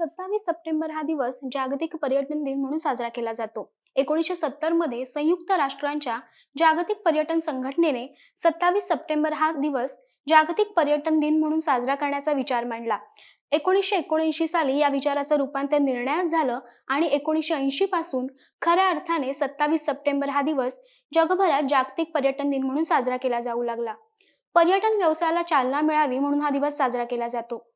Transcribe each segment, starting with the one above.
सत्तावीस सप्टेंबर हा दिवस जागतिक पर्यटन दिन म्हणून साजरा केला जातो. एकोणीसशे सत्तरमध्ये संयुक्त राष्ट्रांच्या जागतिक पर्यटन संघटनेने सत्तावीस सप्टेंबर हा दिवस जागतिक पर्यटन दिन म्हणून साजरा करण्याचा विचार मांडला. एकोणीसशे एकोणऐंशी साली या विचाराचं रूपांतर निर्णयात झालं आणि एकोणीसशे ऐंशी पासून खऱ्या अर्थाने सत्तावीस सप्टेंबर हा दिवस जगभरात जागतिक पर्यटन दिन म्हणून साजरा केला जाऊ लागला. पर्यटन व्यवसायाला चालना मिळावी म्हणून हा दिवस साजरा केला जातो.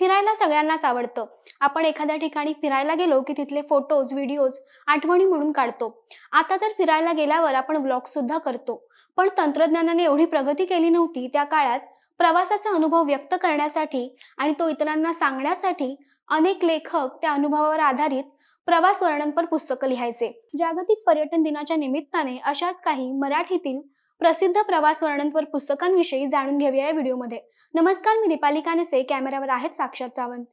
फिरायला सगळ्यांनाच आवडतं. आपण एखाद्या ठिकाणी फिरायला गेलो की तिथले फोटोज व्हिडिओज आठवणी म्हणून काढतो. आता तर फिरायला गेल्यावर आपण व्लॉग सुद्धा करतो. पण तंत्रज्ञानाने एवढी प्रगती केली नव्हती त्या काळात प्रवासाचा अनुभव व्यक्त करण्यासाठी आणि तो इतरांना सांगण्यासाठी अनेक लेखक त्या अनुभवावर आधारित प्रवास वर्णनपर पुस्तकं लिहायचे. जागतिक पर्यटन दिनाच्या निमित्ताने अशाच काही मराठीतील प्रसिद्ध प्रवास वर्णनपर पुस्तकांविषयी जाणून घेऊया या व्हिडिओमध्ये. नमस्कार मी दीपाली कानसे कॅमेऱ्यावर आहेत साक्षात सावंत.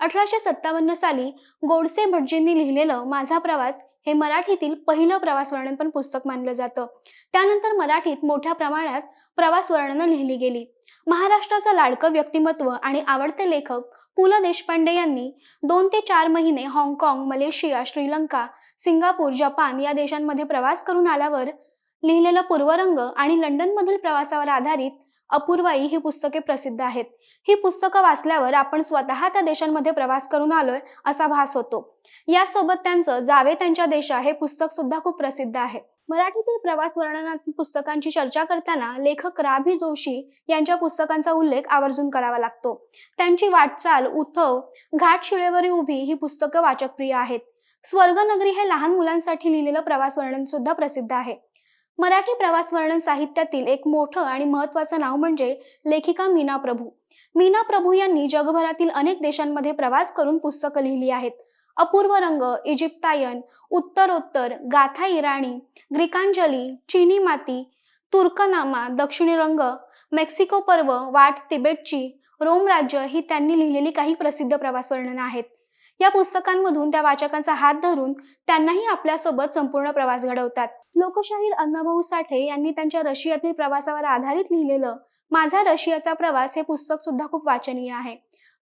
अठराशे सत्तावन्न साली गोडसे भटजींनी लिहिलेलं माझा प्रवास हे मराठीतील पहिलं प्रवास वर्णनपण पुस्तक मानलं जातं. त्यानंतर मराठीत मोठ्या प्रमाणात प्रवास वर्णनं लिहिली गेली. महाराष्ट्राचं लाडकं व्यक्तिमत्व आणि आवडते लेखक पु ल देशपांडे यांनी दोन ते चार महिने हाँगकाँग मलेशिया श्रीलंका सिंगापूर जपान या देशांमध्ये प्रवास करून आल्यावर लिहिलेलं पूर्वरंग आणि लंडनमधील प्रवासावर आधारित अपूर्वाई ही पुस्तके प्रसिद्ध आहेत. ही पुस्तकं वाचल्यावर आपण स्वतः त्या देशांमध्ये प्रवास करून आलोय असा भास होतो. यासोबत त्यांचं जावे त्यांच्या देशा हे पुस्तक सुद्धा खूप प्रसिद्ध आहे. मराठीतील प्रवास वर्णनात्मक पुस्तकांची चर्चा करताना लेखक राभी जोशी यांच्या पुस्तकांचा उल्लेख आवर्जून करावा लागतो. त्यांची वाटचाल उथव घाट शिळेवरी उभी ही पुस्तकं वाचकप्रिय आहेत. स्वर्गनगरी हे लहान मुलांसाठी लिहिलेलं प्रवास वर्णन सुद्धा प्रसिद्ध आहे. मराठी प्रवास वर्णन साहित्यातील एक मोठं आणि महत्वाचं नाव म्हणजे लेखिका मीना प्रभू. मीना प्रभू यांनी जगभरातील अनेक देशांमध्ये प्रवास करून पुस्तकं लिहिली आहेत. अपूर्व रंग इजिप्तायन उत्तरोत्तर गाथा इराणी ग्रीकांजली चिनी माती तुर्कनामा दक्षिणी रंग मेक्सिको पर्व वाट तिबेटची रोम राज्य ही त्यांनी लिहिलेली काही प्रसिद्ध प्रवास वर्णनं आहेत. या पुस्तकांमधून त्या वाचकांचा हात धरून त्यांनाही आपल्यासोबत संपूर्ण प्रवास घडवतात. लोकशाहीर अण्णाभाऊ साठे यांनी त्यांच्या रशियातील प्रवासावर आधारित लिहिलेलं माझा रशियाचा प्रवास हे पुस्तक सुद्धा खूप वाचनीय आहे.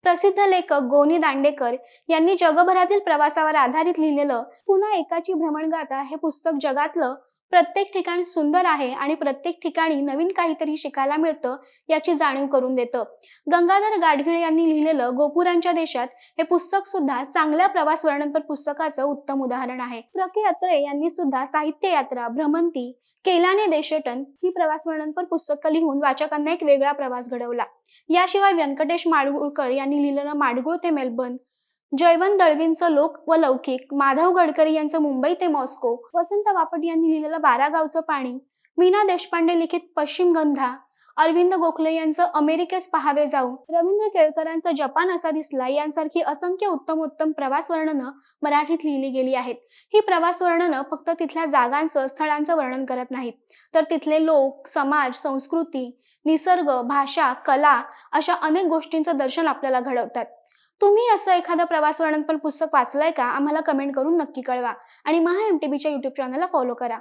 प्रसिद्ध लेखक गोनी दांडेकर यांनी जगभरातील प्रवासावर आधारित लिहिलेलं पुन्हा एकाची भ्रमणगाथा हे पुस्तक जगातलं प्रत्येक ठिकाण सुंदर आहे आणि प्रत्येक ठिकाणी नवीन काहीतरी शिकायला मिळतं याची जाणीव करून देतं. गंगाधर गाडगिळ यांनी लिहिलेलं गोपुरांच्या देशात हे पुस्तक सुद्धा चांगल्या प्रवास वर्णनपर पुस्तकाचं उत्तम उदाहरण आहे. प्र के अत्रे यांनी सुद्धा साहित्य यात्रा भ्रमंती केलाने देशटन ही प्रवास वर्णनपर पुस्तकं लिहून वाचकांना एक वेगळा प्रवास घडवला. याशिवाय व्यंकटेश माडगुळकर यांनी लिहिलेलं माडगुळ ते मेलबर्न जयवंत दळवींचं लोक व लौकिक माधव गडकरी यांचं मुंबई ते मॉस्को. वसंत बापट यांनी लिहिलेलं बारा गावचं पाणी. मीना देशपांडे लिखित पश्चिम गंधा. अरविंद गोखले यांचं अमेरिकेस पहावे जाऊ रवींद्र केळकरांचं जपान असा दिसला यांसारखी असंख्य उत्तम उत्तम प्रवास वर्णनं मराठीत लिहिली गेली आहेत. ही प्रवास वर्णनं फक्त तिथल्या जागांचं स्थळांचं वर्णन करत नाहीत. तर तिथले लोक समाज संस्कृती निसर्ग भाषा कला अशा अनेक गोष्टींचं दर्शन आपल्याला घडवतात. तुम्ही असं एखादं प्रवास वर्णनपर पुस्तक वाचलंय का? आम्हाला कमेंट करून नक्की कळवा. आणि महा एम टी बीच्या युट्यूब चॅनलला फॉलो करा.